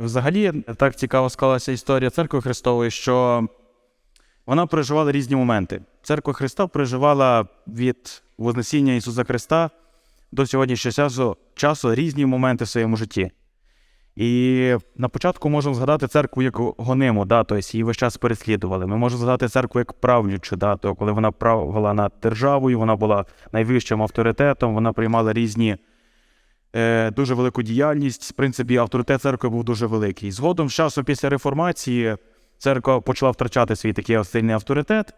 Взагалі, так цікаво склалася історія церкви Христової, що вона переживала різні моменти. Церква Христа переживала від Вознесіння Ісуса Христа до сьогоднішнього часу, часу різні моменти в своєму житті. І на початку можемо згадати церкву як гониму, да, тобто її весь час переслідували. Ми можемо згадати церкву як правлячу, да, то коли вона правила над державою, вона була найвищим авторитетом, вона приймала різні дуже велику діяльність. В принципі, авторитет церкви був дуже великий. Згодом, з часом після реформації, церква почала втрачати свій такий сильний авторитет.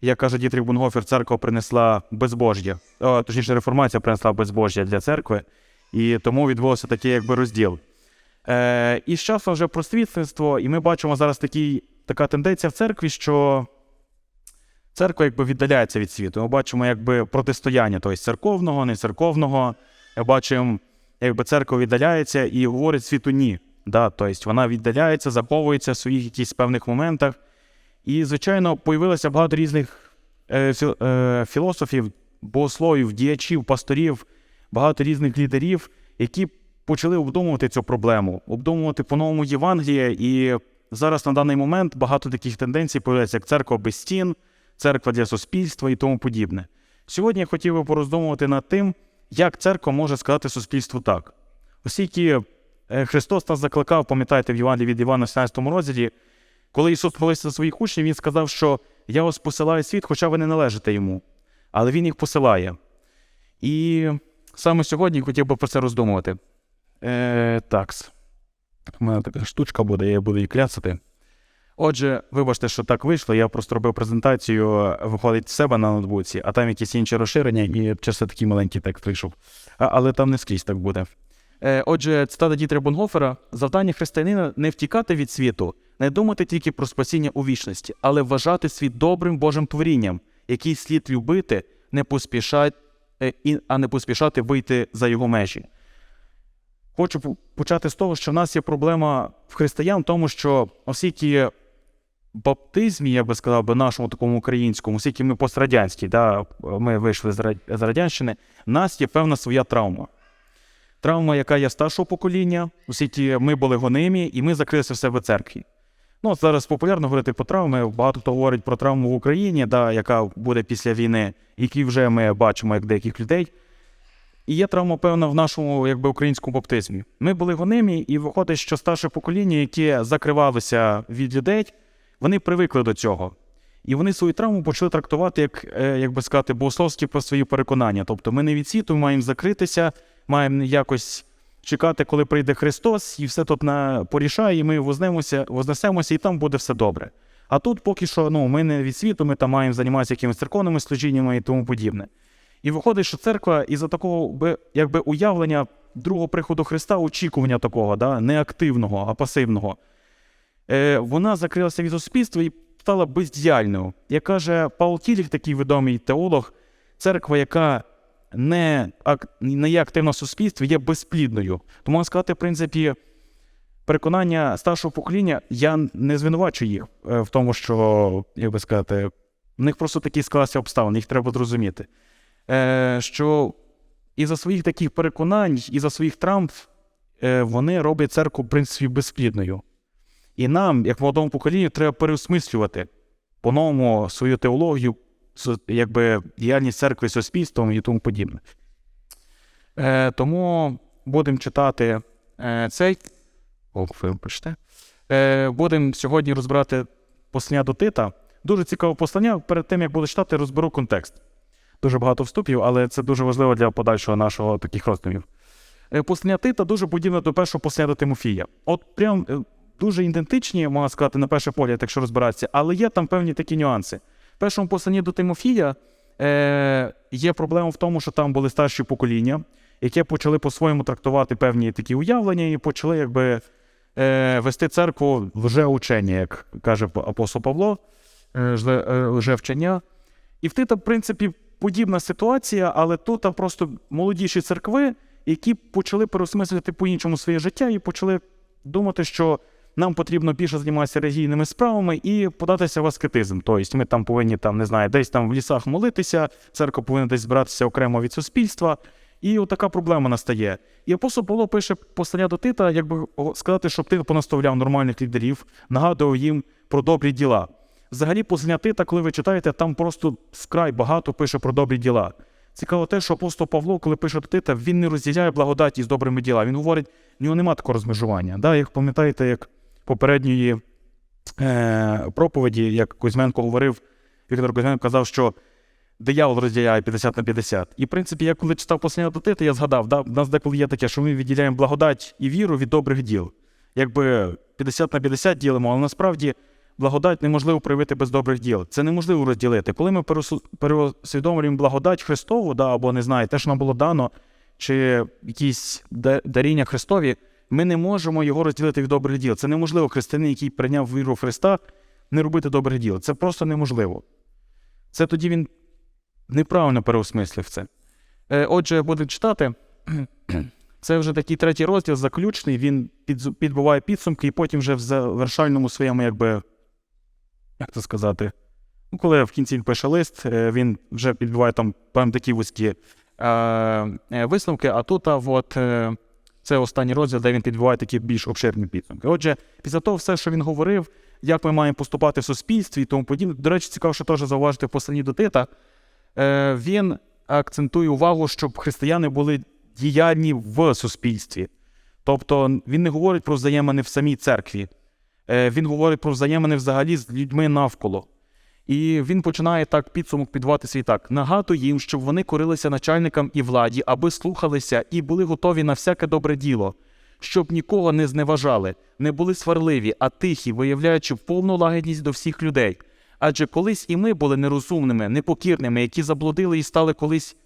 Як каже Дітріх Бунгофер, церква принесла безбожжя, о, точніше, реформація принесла безбожжя для церкви, і тому відбувався такий якби розділ. Е, і з часом вже просвітництво, і ми бачимо зараз такий, така тенденція в церкві, що церква якби віддаляється від світу. Ми бачимо якби протистояння, тобто церковного, не церковного. Ми бачимо, якби церква віддаляється і говорить світу ні. Да? Тобто вона віддаляється, заховується в своїх якихось певних моментах. І, звичайно, появилося багато різних е, е, філософів, богословів, діячів, пасторів, багато різних лідерів, які почали обдумувати цю проблему, обдумувати по-новому Євангеліє. І зараз на даний момент багато таких тенденцій появляється, як церква без стін, церква для суспільства і тому подібне. Сьогодні я хотів би пороздумувати над тим, як церква може сказати суспільству так. Оскільки е, Христос нас закликав, пам'ятаєте, в Євангелії від Івана в 17 розділі, коли Ісус молився за своїх учнів, Він сказав, що я вас посилаю світ, хоча ви не належите йому. Але Він їх посилає. І саме сьогодні хотів би про це роздумувати. Е, такс. У мене така штучка буде, я буду її кляцати. Отже, вибачте, що так вийшло. Я просто робив презентацію, виходить в себе на ноутбуці, а там якісь інші розширення, і чисто такий маленький текст вийшов. А, але там не скрізь так буде. Е, отже, цитата Дітера Бонгофера: завдання християнина не втікати від світу, не думати тільки про спасіння у вічності, але вважати світ добрим Божим творінням, який слід любити, не поспішать, е, а не поспішати вийти за його межі. Хочу почати з того, що в нас є проблема в християн в тому, що оскільки баптизмі, я би сказав, би нашому такому українському, оскільки ми пострадянські, да, ми вийшли з Радянщини, в нас є певна своя травма. Травма, яка є старшого покоління, оскільки ми були гонимі, і ми закрилися в себе церкві. Ну, зараз популярно говорити про травми. Багато хто говорить про травму в Україні, да, яка буде після війни, які вже ми бачимо як деяких людей. І є травма, певна, в нашому якби, українському баптизмі. Ми були гонимі, і виходить, що старше покоління, яке закривалося від людей, вони привикли до цього. І вони свою травму почали трактувати як, е, як би сказати, богословські про свої переконання. Тобто ми не від ми маємо закритися, маємо якось чекати, коли прийде Христос, і все тут на порішає, і ми вознемося, вознесемося, і там буде все добре. А тут поки що ну, ми не від світу, ми там маємо займатися якимись церковними служіннями і тому подібне. І виходить, що церква із-за такого би, якби уявлення другого приходу Христа, очікування такого, да, не активного, а пасивного, вона закрилася від суспільства і стала бездіяльною. Як каже Паул Тіліх, такий відомий теолог, церква, яка не, не є активна в суспільстві, є безплідною. Тому можна сказати, в принципі, переконання старшого покоління, я не звинувачую їх е, в тому, що, як би сказати, в них просто такі склалися обставини, їх треба зрозуміти. Е, що із-за своїх таких переконань, із-за своїх травм, е, вони роблять церкву, в принципі, безплідною. І нам, як молодому поколінню, треба переосмислювати по-новому свою теологію, якби діяльність церкви з суспільством і тому подібне. Е, тому будемо читати е, цей. О. Е, будемо сьогодні розбирати послання до Тита. Дуже цікаве послання. Перед тим, як буду читати, розберу контекст. Дуже багато вступів, але це дуже важливо для подальшого нашого таких роздумів. Е, Послання Тита дуже подібне до першого послання до Тимофія. От прям е, дуже ідентичні, можна сказати, на перший погляд, якщо розбиратися, але є там певні такі нюанси. В першому посланні до Тимофія е, є проблема в тому, що там були старші покоління, які почали по-своєму трактувати певні такі уявлення і почали якби е, вести церкву в лжеучення, як каже апостол Павло, е, жле- е. І в Тита, в принципі, подібна ситуація, але тут там просто молодіші церкви, які почали переосмислювати по-іншому своє життя і почали думати, що нам потрібно більше займатися релігійними справами і податися в аскетизм. Тобто ми там повинні там, не знаю, десь там в лісах молитися, церква повинна десь збиратися окремо від суспільства. І отака проблема настає. І апостол Павло пише послання до Тита, якби сказати, щоб Тит понаставляв нормальних лідерів, нагадував їм про добрі діла. Взагалі, послання Тита, коли ви читаєте, там просто скрай багато пише про добрі діла. Цікаво те, що апостол Павло, коли пише до Тита, він не розділяє благодаті з добрими ділами. Він говорить, в нього немає такого розмежування. Да, як пам'ятаєте, як попередньої е, проповіді, як Кузьменко говорив, Віктор Кузьменко казав, що диявол розділяє 50 на 50. І, в принципі, я коли читав послання до Тита, я згадав, да, в нас деколи є таке, що ми відділяємо благодать і віру від добрих діл. Якби 50 на 50 ділимо, але насправді благодать неможливо проявити без добрих діл. Це неможливо розділити. Коли ми переосвідомлюємо благодать Христову, да, або не знаю, те, що нам було дано, чи якісь да- даріння Христові, ми не можемо його розділити від добрих діл. Це неможливо християнин, який прийняв віру Христа, не робити добрих діл. Це просто неможливо. Це тоді він неправильно переосмислив це. Е, Отже, будемо читати. Це вже такий третій розділ, заключний. Він підбиває підсумки, і потім вже в завершальному своєму, якби, як це сказати, ну, коли в кінці він пише лист, е, він вже підбиває там певні такі вузькі е, е, висновки, а тут а, от, е, це останній розділ, де він підбиває такі більш обширні підсумки. Отже, після того, все, що він говорив, як ми маємо поступати в суспільстві і тому подібне. До речі, цікаво, що теж зауважити в посланні до Тита. Е, він акцентує увагу, щоб християни були діяльні в суспільстві. Тобто він не говорить про взаємини в самій церкві, е, він говорить про взаємини взагалі з людьми навколо. І він починає так підсумок підвати свій так. Нагадую їм, щоб вони корилися начальникам і владі, аби слухалися і були готові на всяке добре діло, щоб нікого не зневажали, не були сварливі, а тихі, виявляючи повну лагідність до всіх людей. Адже колись і ми були нерозумними, непокірними, які заблудили і стали колись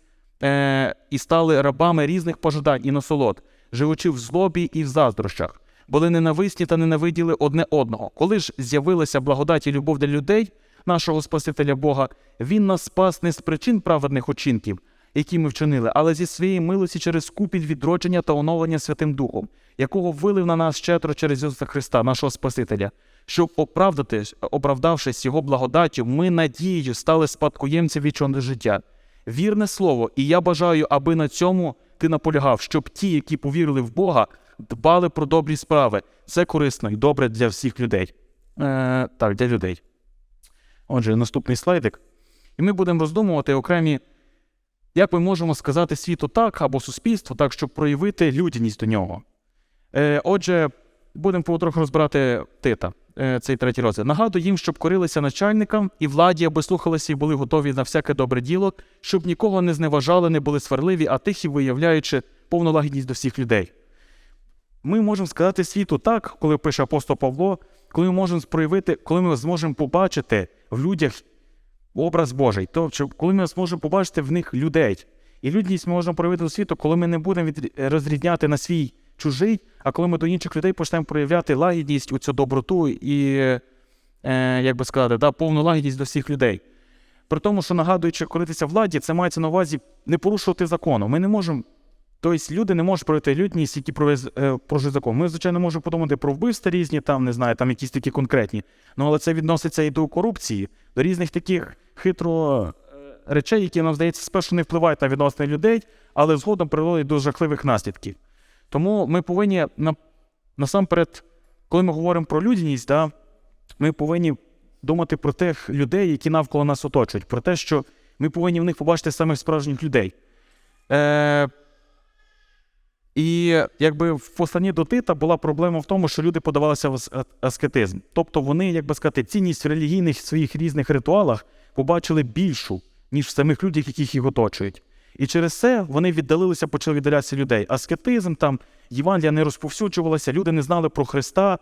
е, і стали рабами різних пожадань і насолод, живучи в злобі і в заздрощах, були ненависні та ненавиділи одне одного. Коли ж з'явилася благодать і любов для людей, нашого Спасителя Бога, Він нас спас не з причин праведних учинків, які ми вчинили, але зі своєї милості через купіль відродження та оновлення Святим Духом, якого вилив на нас щедро через Ісуса Христа, нашого Спасителя, щоб оправдатись, оправдавшись Його благодаттю, ми надією стали спадкоємцем вічного життя. Вірне слово, і я бажаю, аби на цьому ти наполягав, щоб ті, які повірили в Бога, дбали про добрі справи. Це корисно і добре для всіх людей. Е, так, для людей. Отже, наступний слайдик. І ми будемо роздумувати окремі, як ми можемо сказати світу так або суспільству так, щоб проявити людяність до нього. Е, отже, будемо потроху розбирати Тита, е, цей третій розділ. Нагадую їм, щоб корилися начальникам і владі, аби слухалися і були готові на всяке добре діло, щоб нікого не зневажали, не були сварливі, а тихі, виявляючи повну лагідність до всіх людей. Ми можемо сказати світу так, коли пише апостол Павло, коли ми можемо проявити, коли ми зможемо побачити в людях образ Божий, тобто, коли ми зможемо побачити в них людей. І людність ми можемо проявити у світу, коли ми не будемо від... розрізняти на свій чужий, а коли ми до інших людей почнемо проявляти лагідність, оцю доброту і, е, як би сказати, да, повну лагідність до всіх людей. При тому, що нагадуючи коритися владі, це мається на увазі не порушувати закону. Ми не можемо. Тобто люди не можуть проявити людність, які провез- е, закон. Ми, звичайно, можемо подумати про вбивства різні, там, не знаю, там якісь такі конкретні. Ну, але це відноситься і до корупції, до різних таких хитро е, речей, які нам здається, спершу не впливають на відносини людей, але згодом приводять до жахливих наслідків. Тому ми повинні на, насамперед, коли ми говоримо про людяність, да, ми повинні думати про тих людей, які навколо нас оточують, про те, що ми повинні в них побачити самих справжніх людей. Е, і якби в посланні до Тита була проблема в тому, що люди подавалися в ас- аскетизм. Тобто вони, як би сказати, цінність в релігійних своїх різних ритуалах побачили більшу, ніж в самих людях, яких їх оточують. І через це вони віддалилися, почали віддалятися людей. Аскетизм, там Євангелія не розповсюджувалася, люди не знали про Христа,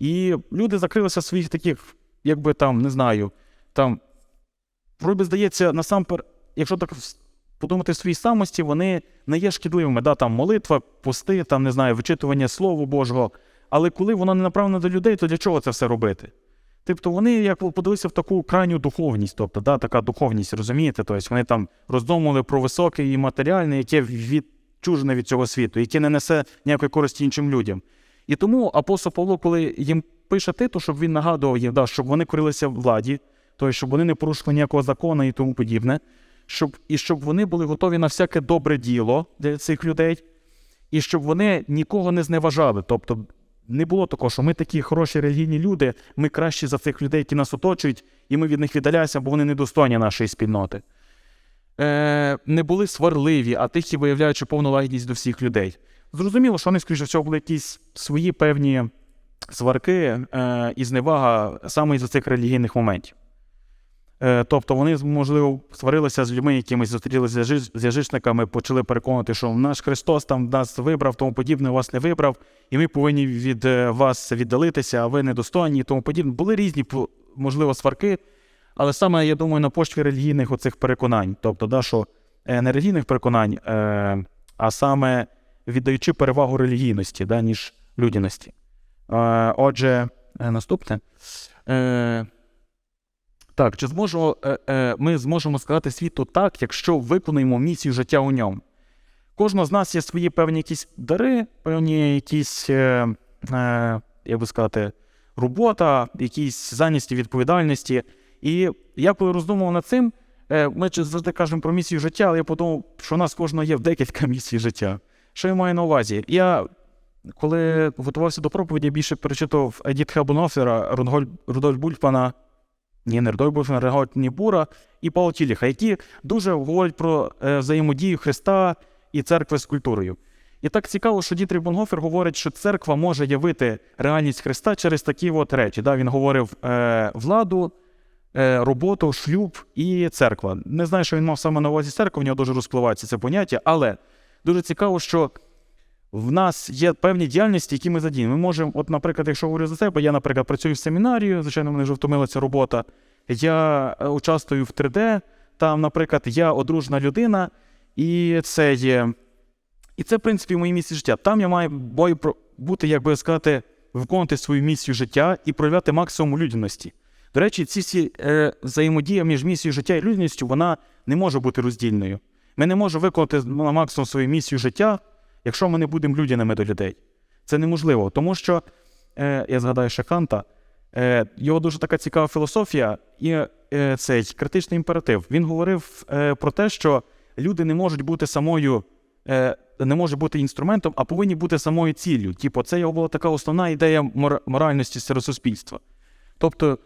і люди закрилися в своїх таких, якби там, не знаю, там, вроді здається, насамперед, якщо так подумати своїй самості, вони не є шкідливими. Да, там молитва, пости, там, не знаю, вичитування Слова Божого. Але коли воно не направлено до людей, то для чого це все робити? Тобто вони як подалися в таку крайню духовність, тобто да, така духовність, розумієте? Тобто вони там роздумували про високе і матеріальне, яке відчужене від цього світу, яке не несе ніякої користі іншим людям. І тому апостол Павло, коли їм пише Титу, щоб він нагадував їм, да, щоб вони корилися владі, тобто, щоб вони не порушили ніякого закону і тому подібне, щоб, і щоб вони були готові на всяке добре діло для цих людей, і щоб вони нікого не зневажали. Тобто не було такого, що ми такі хороші релігійні люди, ми кращі за цих людей, які нас оточують, і ми від них віддаляємося, бо вони недостойні нашої спільноти. Е, не були сварливі, а тихі, виявляючи повну лагідність до всіх людей. Зрозуміло, що вони, скоріше всього, були якісь свої певні сварки е, і зневага саме із цих релігійних моментів. Е, тобто вони, можливо, сварилися з людьми, якимись зустрілися з язичниками, почали переконувати, що наш Христос там нас вибрав, тому подібне, вас не вибрав, і ми повинні від е, вас віддалитися, а ви недостойні, тому подібне. Були різні, можливо, сварки, але саме, я думаю, на почві релігійних оцих переконань. Тобто, да, що е, не релігійних переконань, а саме віддаючи перевагу релігійності, да, ніж людяності. Отже, наступне. Так, чи зможемо, е, ми зможемо сказати світу так, якщо виконуємо місію життя у ньому? Кожного з нас є свої певні якісь дари, певні якісь, е, е, як би сказати, робота, якісь зайняті відповідальності. І я коли роздумував над цим, е, ми завжди кажемо про місію життя, але я подумав, що у нас кожного є в декілька місій життя. Що я маю на увазі? Я коли готувався до проповіді, більше перечитав Едітха Бонофера, Рудольф, Бульфмана, ні, не Рудольф Бульфмана, Регольд Нібура і Паула Тіліха, які дуже говорять про е, взаємодію Христа і церкви з культурою. І так цікаво, що Дітрих Бонгофер говорить, що церква може явити реальність Христа через такі от речі. Да? Він говорив е, владу, е, роботу, шлюб і церква. Не знаю, що він мав саме на увазі церкву, в нього дуже розпливається це поняття, але дуже цікаво, що в нас є певні діяльності, які ми задіємо. Ми можемо, от, наприклад, якщо говорю за себе, я, наприклад, працюю в семінарії, звичайно, мене вже втомила ця робота. Я е, участвую в 3D, там, наприклад, я одружена людина, і це є. І це, в принципі, мої місії життя. Там я маю про- бути, як би сказати, виконувати свою місію життя і проявляти максимум людяності. До речі, ці всі е, взаємодія між місією життя і людяністю, вона не може бути роздільною. Ми не можемо виконати на максимум свою місію життя, якщо ми не будемо людяними до людей. Це неможливо, тому що е, я згадаю ще Канта, е, його дуже така цікава філософія і е, цей критичний імператив. Він говорив е, про те, що люди не можуть бути самою, е, не можуть бути інструментом, а повинні бути самою ціллю. Типу, це його була така основна ідея мор- моральності серед суспільства. Тобто,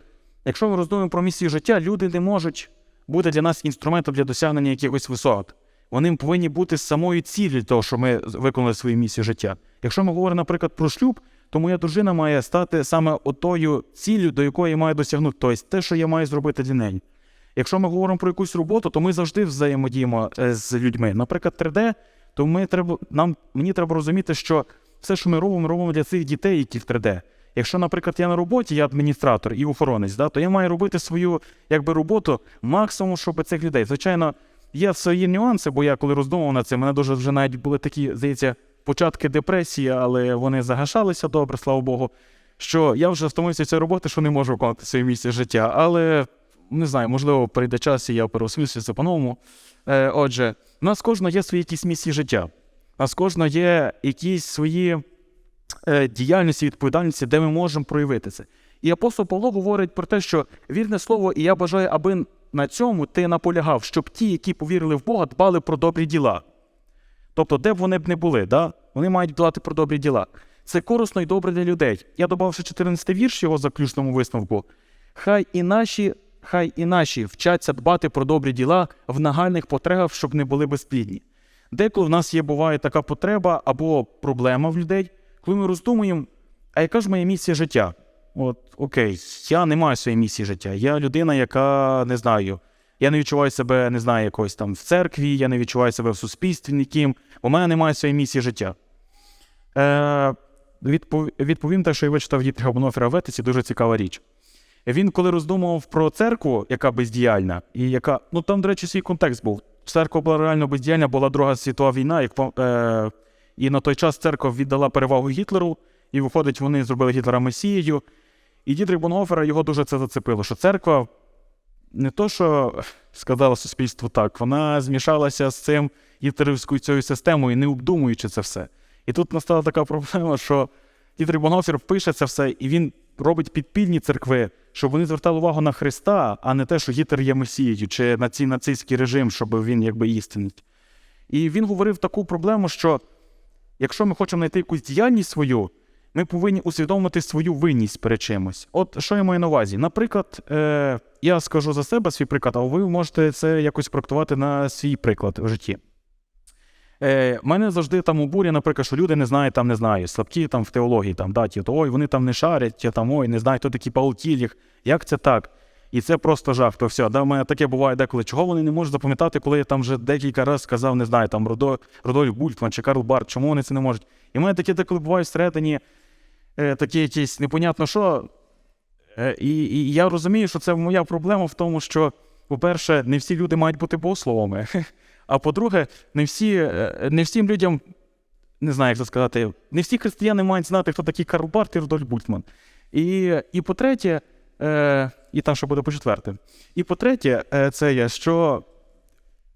якщо ми роздумуємо про місію життя, люди не можуть бути для нас інструментом для досягнення якихось висот. Вони повинні бути самою ціллю того, що ми виконали свою місію життя. Якщо ми говоримо, наприклад, про шлюб, то моя дружина має стати саме отою ціллю, до якої я маю досягнути, тобто те, що я маю зробити для неї. Якщо ми говоримо про якусь роботу, то ми завжди взаємодіємо е, з людьми. Наприклад, 3D, то ми треба, нам, мені треба розуміти, що все, що ми робимо, робимо для цих дітей, які в 3D. Якщо, наприклад, я на роботі, я адміністратор і охоронець, да, то я маю робити свою якби, роботу максимум, щоб цих людей. Звичайно, є свої нюанси, бо я коли роздумував над цим, мене дуже вже навіть були такі, здається, початки депресії, але вони загашалися добре, слава Богу. Що я вже втомився цієї роботи, що не можу виконати своє місце життя. Але не знаю, можливо, прийде час, і я переосмислюся по-новому. Е, отже, у нас кожного є свої якісь місії життя. У нас кожного є якісь свої е, діяльності, відповідальності, де ми можемо проявити це. І апостол Павло говорить про те, що вірне слово, і я бажаю, аби на цьому ти наполягав, щоб ті, які повірили в Бога, дбали про добрі діла. Тобто, де б вони б не були, да? вони мають дбати про добрі діла. Це корисно і добре для людей. Я додав ще 14 вірш його заключному висновку. Хай і наші, хай і наші вчаться дбати про добрі діла в нагальних потребах, щоб не були безплідні. Деколи в нас є буває така потреба або проблема в людей, коли ми роздумуємо, а яка ж моя місія життя? От, окей, я не маю своєї місії життя. Я людина, яка не знаю. Я не відчуваю себе, не знаю, якось там в церкві, я не відчуваю себе в суспільстві ніким. У мене немає своєї місії життя. Е, відпов... Відповім те, що я вичитав Дітрига Бонофера в етиці, дуже цікава річ. Він, коли роздумував про церкву, яка бездіяльна, і яка. Ну там, до речі, свій контекст був. Церква була реально бездіяльна, була Друга світова війна, як, е, і на той час церква віддала перевагу Гітлеру, і виходить, вони зробили Гітлера Месією. І Дітрих Бонгофера його дуже це зацепило, що церква не то, що сказала суспільству так, вона змішалася з цим гітлерівською цією системою, не обдумуючи це все. І тут настала така проблема, що Дітрих Бонгофер пише це все, і він робить підпільні церкви, щоб вони звертали увагу на Христа, а не те, що Гітлер є Месією, чи на цей нацистський режим, щоб він якби істинний. І він говорив таку проблему, що якщо ми хочемо знайти якусь діяльність свою, ми повинні усвідомити свою винність перед чимось. От що я маю на увазі? Наприклад, е, я скажу за себе свій приклад, а ви можете це якось проектувати на свій приклад в житті. Е, мене завжди там обурює, наприклад, що люди не знають, там не знаю, слабкі там в теології, там, да, то ой, вони там не шарять, ті, там, ой, не знають, хто такий Паул Тільїх, як це так? І це просто жах. То все, да, в мене таке буває деколи. Чого вони не можуть запам'ятати, коли я там вже декілька разів сказав, не знаю, там Родо, Родольф Бультман чи Карл Барт, чому вони це не можуть? І в мене таке деколи буває всередині такі якісь непонятно що. Е, і, і я розумію, що це моя проблема в тому, що, по-перше, не всі люди мають бути богословами. А по-друге, не, всі, е, не всім людям, не знаю, як це сказати, не всі християни мають знати, хто такий Карл Барт і Рудольф Бультман. І, і по-третє, е, і там ще буде по-четверте. І по-третє, е, це є, що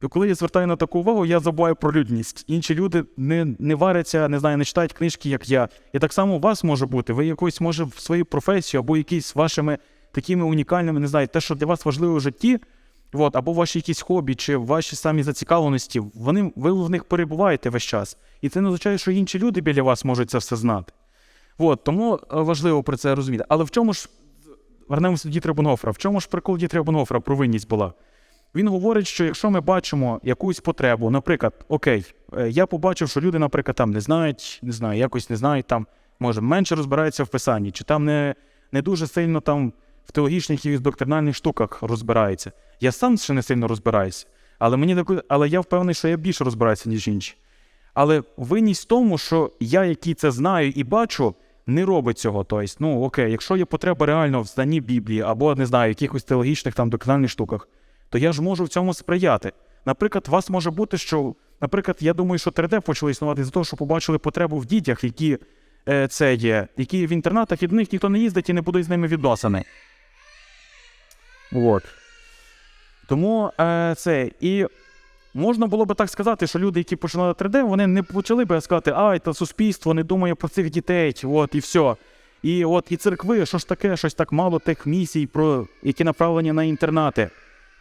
коли я звертаю на таку увагу, я забуваю про людність. Інші люди не, не варяться, не знаю, не читають книжки, як я. І так само у вас може бути. Ви якось, може, в свою професію або якісь вашими такими унікальними, не знаю, те, що для вас важливо в житті, от, або ваші якісь хобі, чи ваші самі зацікавленості, вони, ви в них перебуваєте весь час. І це не означає, що інші люди біля вас можуть це все знати. От, тому е, важливо про це розуміти. Але в чому ж, вернемося до Дітра Бонгофера, в чому ж прикол Дітра Бонгофера про винність була? Він говорить, що якщо ми бачимо якусь потребу, наприклад, окей, е, я побачив, що люди, наприклад, там не знають, не знаю, якось не знають, там, може, менше розбираються в писанні, чи там не, не дуже сильно там в теологічних і доктринальних штуках розбираються. Я сам ще не сильно розбираюся, але мені але я впевнений, що я більше розбираюся, ніж інші. Але винність в тому, що я, який це знаю і бачу, не робить цього. Тобто, ну окей, якщо є потреба реально в знанні Біблії або не знаю, якихось теологічних там доктринальних штуках, то я ж можу в цьому сприяти. Наприклад, у вас може бути, що, наприклад, я думаю, що 3D почали існувати з того, що побачили потребу в дітях, які е, це є, які в інтернатах і до них ніхто не їздить і не будуть з ними відносини. От. Тому е, це. І можна було би так сказати, що люди, які починали 3D, вони не почали би сказати, ай, та суспільство не думає про цих дітей, от і все. І от і церкви, що ж таке, щось так мало тих місій, про, які направлені на інтернати.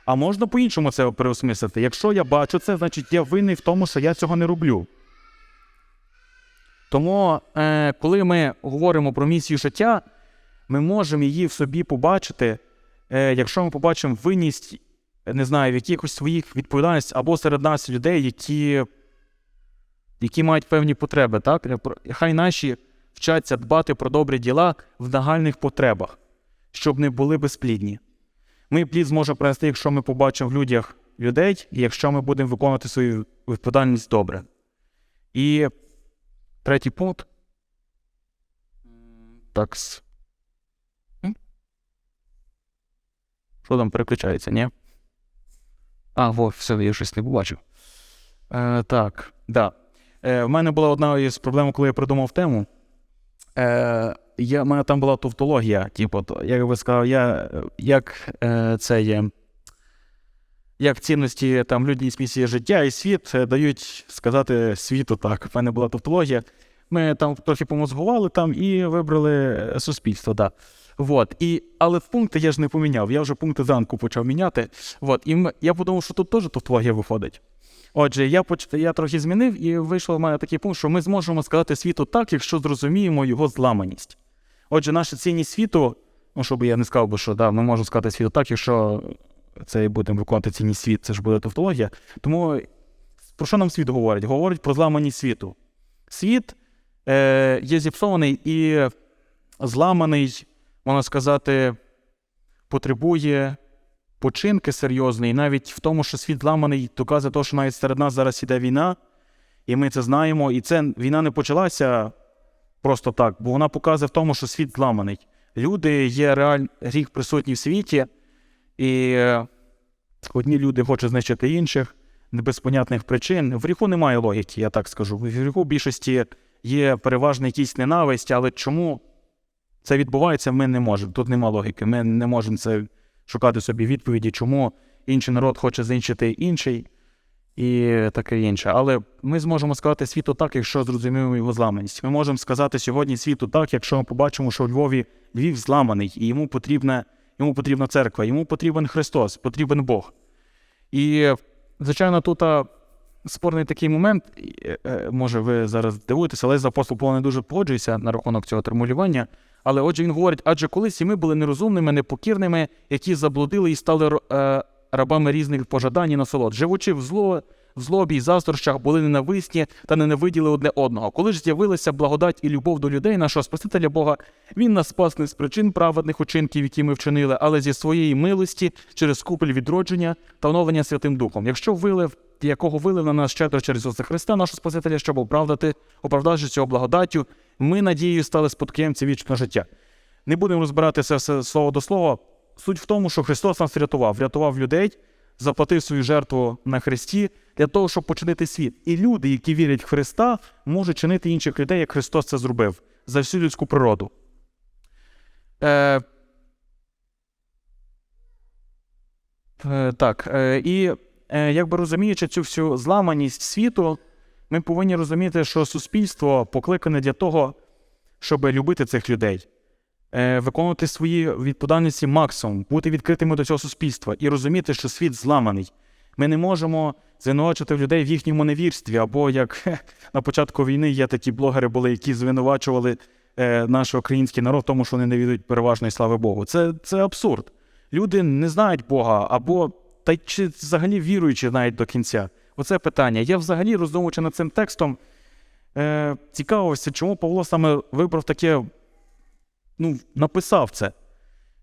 А можна по-іншому це переосмислити. Якщо я бачу це, значить я винний в тому, що я цього не роблю. Тому, е, коли ми говоримо про місію життя, ми можемо її в собі побачити, е, якщо ми побачимо винність, не знаю, в якихось своїх відповідальностей або серед нас людей, які, які мають певні потреби. Так? Е, Хай наші вчаться дбати про добрі діла в нагальних потребах, щоб не були безплідні. Ми плід зможемо принести, якщо ми побачимо в людях людей, і якщо ми будемо виконувати свою відповідальність добре. І третій пункт. Такс. Що там переключається, ні? А, во, все, я щось не побачив. Е, так, да. Е, в мене була одна із проблем, коли я придумав тему. Е, я, в мене там була тавтологія, типу, як би сказав, я, як е, це є. Як цінності там людність місії життя і світ е, дають сказати світу так. В мене була тавтологія. Ми там трохи помозгували там і вибрали е, суспільство. Да. Вот. І, але пункти я ж не поміняв. Я вже пункти зранку почав міняти. Вот. І я подумав, що тут теж тавтологія виходить. Отже, я, поч... я трохи змінив, і вийшло в мене такий пункт, що ми зможемо сказати світу так, якщо зрозуміємо його зламаність. Отже, наша цінність світу, ну, щоб я не сказав би, що да, ми можемо сказати світу так, якщо це будемо виконувати цінність світ, це ж буде тавтологія. Тому про що нам світ говорить? Говорить про зламаність світу. Світ е, є зіпсований і зламаний, можна сказати, потребує починки серйозної, навіть в тому, що світ зламаний, доказує те, що навіть серед нас зараз іде війна, і ми це знаємо. І це війна не почалася просто так, бо вона показує в тому, що світ зламаний. Люди є реальний гріх присутній в світі, і е, одні люди хочуть знищити інших без понятних причин. В гріху немає логіки, я так скажу. В гріху більшості є переважна якісь ненависть, але чому це відбувається, ми не можемо. Тут нема логіки. Ми не можемо це шукати собі відповіді, чому інший народ хоче знищити інший і таке інше. Але ми зможемо сказати світу так, якщо зрозуміємо його зламаність. Ми можемо сказати сьогодні світу так, якщо ми побачимо, що у Львові Львів зламаний, і йому потрібне йому потрібна церква, йому потрібен Христос, потрібен Бог. І, звичайно, тут спорний такий момент, е, може, ви зараз дивуєтеся, але з апостол Павло не дуже погоджується на рахунок цього термулювання. Але отже, він говорить: адже колись і ми були нерозумними, непокірними, які заблудили і стали е, рабами різних пожадань і насолод, живучи в зло. В злобі й заздрощах були ненависні та ненавиділи одне одного. Коли ж з'явилася благодать і любов до людей, нашого Спасителя Бога, він нас спас не з причин праведних учинків, які ми вчинили, але зі своєї милості через купель відродження та оновлення Святим Духом. Якщо вилив, якого вилив на нас щедро через Ісуса Христа, нашого Спасителя, щоб оправдати, оправдавши цього благодаттю, ми надією стали спадкоємці вічного життя. Не будемо розбирати це все слово до слова. Суть в тому, що Христос нас врятував, врятував людей, заплатив свою жертву на Христі для того, щоб починити світ. І люди, які вірять в Христа, можуть чинити інших людей, як Христос це зробив за всю людську природу. Е, е, так, е, і е, якби розуміючи цю всю зламаність світу, ми повинні розуміти, що суспільство покликане для того, щоб любити цих людей, виконувати свої відповідальності максимум, бути відкритими до цього суспільства і розуміти, що світ зламаний. Ми не можемо звинувачувати людей в їхньому невірстві, або як на початку війни є такі блогери були, які звинувачували е, наш український народ в тому, що вони не віддають переважної слави Богу. Це, це абсурд. Люди не знають Бога, або та чи взагалі віруючи навіть до кінця. Оце питання. Я взагалі роздумуючи над цим текстом, е, цікавився, чому Павло саме вибрав таке, ну, написав це.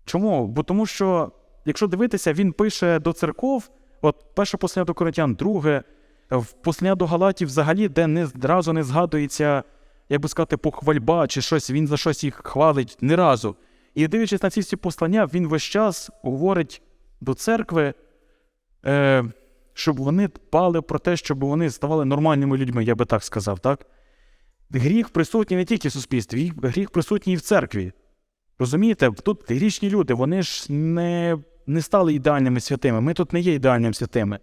Чому? Бо тому що, якщо дивитися, він пише до церков, от перше послання до Коринтян, друге, в послання до Галатів взагалі, де не зразу не згадується, як би сказати, похвальба чи щось, він за щось їх хвалить ні разу. І дивлячись на ці всі послання, він весь час говорить до церкви, е, щоб вони дбали про те, щоб вони ставали нормальними людьми, я би так сказав, так? Гріх присутній не тільки в суспільстві, гріх присутній і в церкві. Розумієте, тут грішні люди, вони ж не, не стали ідеальними святими. Ми тут не є ідеальними святими.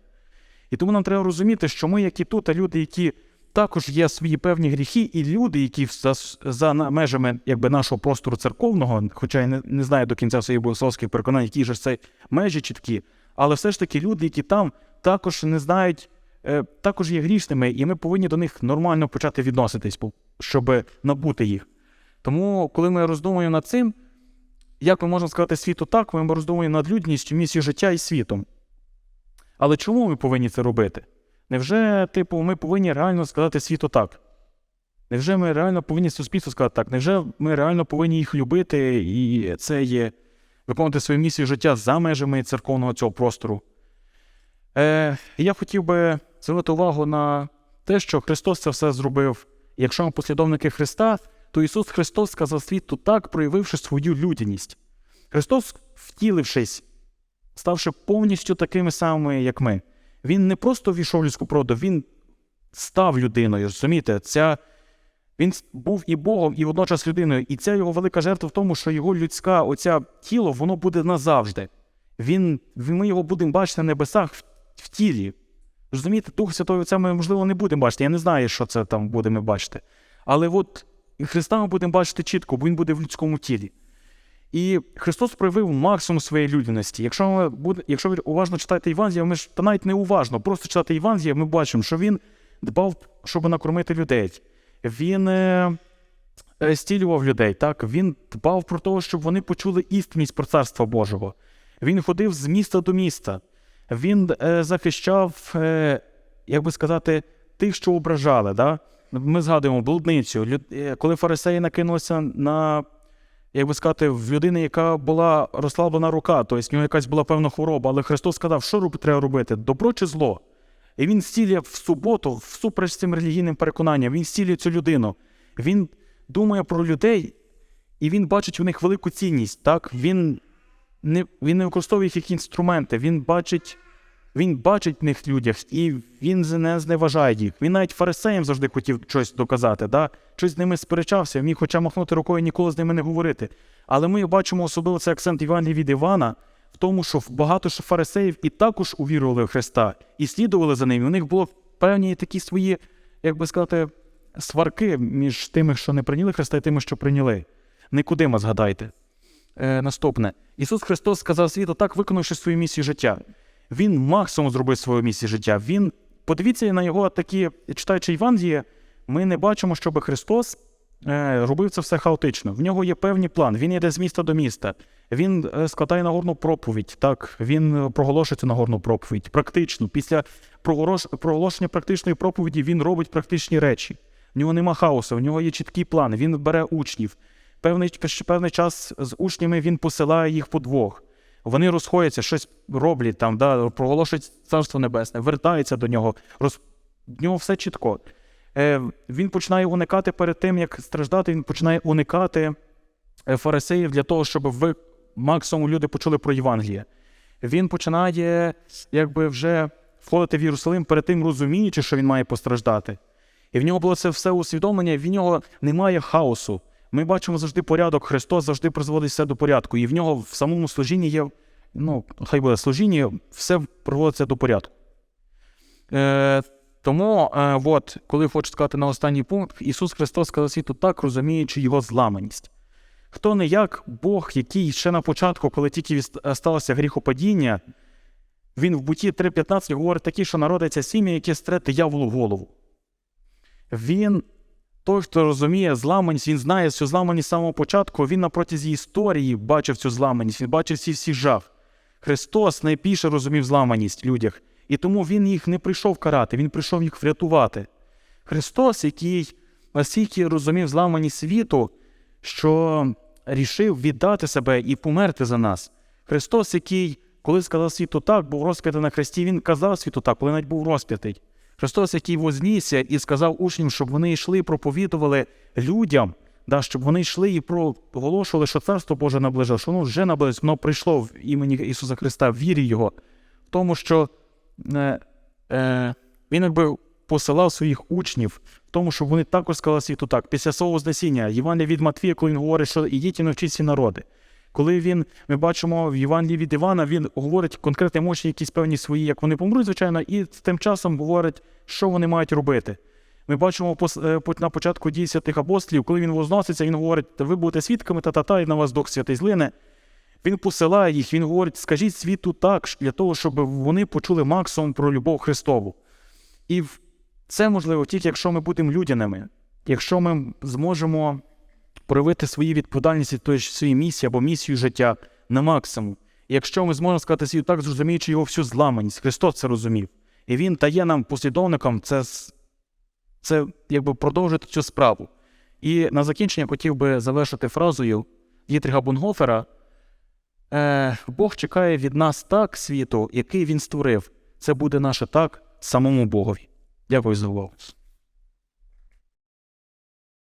І тому нам треба розуміти, що ми, як і тут, а люди, які також є свої певні гріхи, і люди, які за, за межами якби, нашого простору церковного, хоча я не, не знаю до кінця своїх богословських переконань, які ж це межі чіткі, але все ж таки люди, які там також не знають, е, також є грішними, і ми повинні до них нормально почати відноситись, щоб набути їх. Тому, коли ми роздумуємо над цим, як ми можемо сказати світу так, ми роздумуємо над людністю, місією життя і світом. Але чому ми повинні це робити? Невже, типу, ми повинні реально сказати світу так? Невже ми реально повинні суспільству сказати так? Невже ми реально повинні їх любити, і це є виконувати свою місію життя за межами церковного цього простору? Е, я хотів би звернути увагу на те, що Христос це все зробив. Якщо ми послідовники Христа, то Ісус Христос сказав світу так, проявивши свою людяність. Христос, втілившись, ставши повністю такими самими, як ми, Він не просто війшов в людську природу, Він став людиною. Розумієте? Ця... Він був і Богом, і водночас людиною. І ця його велика жертва в тому, що його людська оця тіло, воно буде назавжди. Він- ми його будемо бачити на небесах в, в тілі. Розумієте, Дух Святого Отця ми, можливо, не будемо бачити. Я не знаю, що це там будемо бачити. Але от Христа ми будемо бачити чітко, бо Він буде в людському тілі. І Христос проявив максимум своєї людяності. Якщо, ми буде, якщо ви уважно читаєте Євангелія, ми ж та навіть не уважно, просто читати Євангелія, ми бачимо, що він дбав, щоб накормити людей. Він е, е, стілював людей, так? він дбав про те, щоб вони почули істинність про Царства Божого. Він ходив з міста до міста. Він е, захищав, е, як би сказати, тих, що ображали. Да? Ми згадуємо блудницю. Е, Коли фарисеї накинулися на, як би сказати, в людини, яка була розслаблена рука, тобто в нього якась була певна хвороба, але Христос сказав, що треба робити, добро чи зло? І він зцілює в суботу, всупереч цим релігійним переконанням, він зцілює цю людину. Він думає про людей, і він бачить у них велику цінність. Так? Він, не, він не використовує їх як інструменти, він бачить, він бачить в них людях, і він не зневажає їх. Він навіть фарисеям завжди хотів щось доказати, да? щось з ними сперечався, міг хоча махнути рукою ніколи з ними не говорити. Але ми бачимо особливо цей акцент Івана від Івана в тому, що багато що фарисеїв і також увірували в Христа і слідували за ним. У них було певні такі свої, як би сказати, сварки між тими, що не прийняли Христа, і тими, що прийняли. Никодима згадайте. е, наступне: Ісус Христос сказав світу так, виконавши свою місію життя. Він максимум зробив свою місію життя. Він подивіться на його такі, читаючи Євангеліє, ми не бачимо, щоб Христос е, робив це все хаотично. В нього є певний план. Він йде з міста до міста. Він е, складає нагорну проповідь. Так, він е, проголошує цю нагорну проповідь. Практично. Після проголош- проголошення практичної проповіді він робить практичні речі. В нього нема хаосу, в нього є чіткий план. Він бере учнів. Певний, певний час з учнями він посилає їх по двох. Вони розходяться, щось роблять там, да, проголошують царство небесне, вертаються до нього. Роз... В нього все чітко. Е, він починає уникати перед тим, як страждати, він починає уникати е, фарисеїв для того, щоб ви максимум люди почули про Євангеліє. Він починає якби вже входити в Єрусалим перед тим, розуміючи, що він має постраждати. І в нього було це все усвідомлення, в нього немає хаосу. Ми бачимо завжди порядок, Христос завжди призводить все до порядку. І в нього в самому служінні є, ну, хай буде служіння, все приводиться до порядку. Е, тому, е, от, коли хочу сказати на останній пункт, Ісус Христос сказав світу так, розуміючи його зламаність. Хто не як Бог, який ще на початку, коли тільки сталося гріхопадіння, він в буті 3.15 говорить такі, що народиться сім'я, яке стре дияволу голову. Він, той, хто розуміє зламаність, він знає цю зламаність з самого початку, він на протязі історії бачив цю зламаність, він бачив всі всі жах. Христос найбільше розумів зламаність в людях, і тому він їх не прийшов карати, він прийшов їх врятувати. Христос, який настільки розумів зламаність світу, що рішив віддати себе і померти за нас. Христос, який, коли сказав світу так, був розп'ятий на хресті, він казав світу так, коли навіть був розп'ятий. Христос, який вознісся і сказав учням, щоб вони йшли і проповідували людям, да, щоб вони йшли і проголошували, що Царство Боже наближало, що воно вже наблизилось, воно прийшло в імені Ісуса Христа, в вірі Його, в тому, що е, е, Він якби посилав своїх учнів, в тому, щоб вони також сказали світу так. Після свого Вознесіння, Євангелія від Матвія, коли він говорить, що ідіть і навчіть всі народи. Коли він, ми бачимо в Євангелії від Івана, він говорить конкретні емоції, якісь певні свої, як вони помруть, звичайно, і тим часом говорить, що вони мають робити. Ми бачимо е, на початку дій святих апостолів, коли він возноситься, він говорить, ви будете свідками та-та-та, і на вас Дух Святий злине. Він посилає їх, він говорить, скажіть світу так, для того, щоб вони почули максимум про любов Христову. І це можливо тільки, якщо ми будемо людяними, якщо ми зможемо проявити свою відповідальність, тобто свої місії або місію життя на максимум. І якщо ми зможемо сказати світу так, зрозуміючи його всю зламаність, Христос це розумів. І Він дає нам послідовникам це, це якби продовжити цю справу. І на закінчення хотів би завершити фразою Дітріга Бунгофера. Е, Бог чекає від нас так світу, який він створив. Це буде наше так самому Богові. Дякую за увагу.